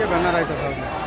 के बैनर आयता साहब।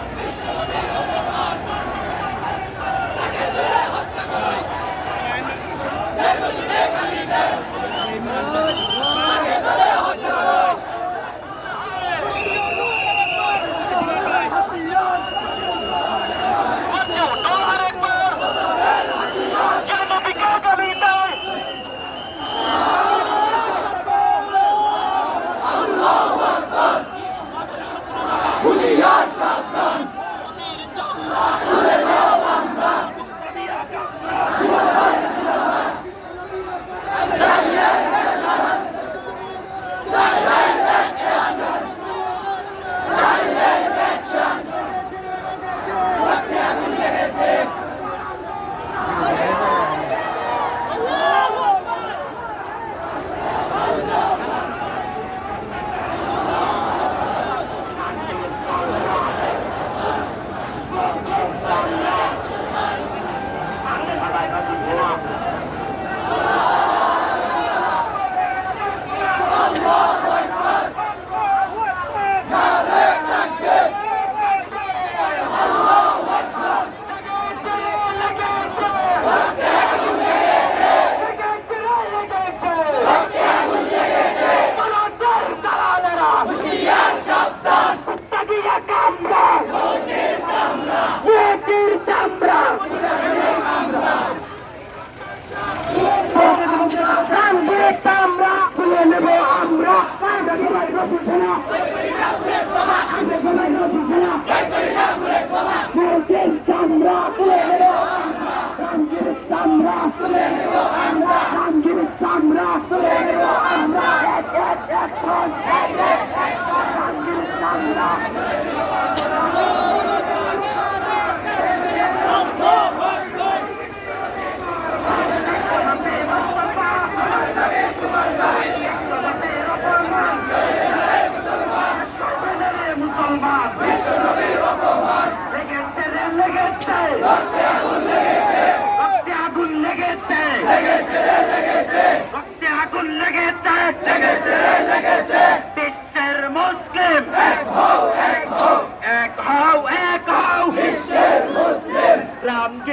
남겨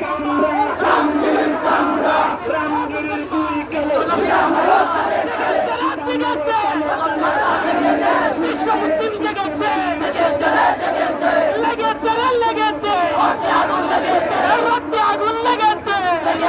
কামরা রামগিরির চামড়া রামগিরির লেগেছে লেগেছে।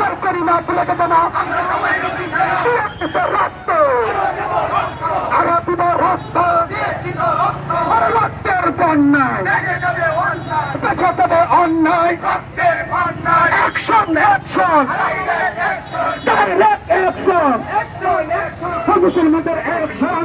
সরকারি না তুলে দেবে না। রক্ত আরও দিব রক্ত। আর রক্তের বন্যায়। দেখা দেবে অন্যায়। অ্যাকশন অ্যাকশন ডাইরেক্ট মুসলমানদের অ্যাকশন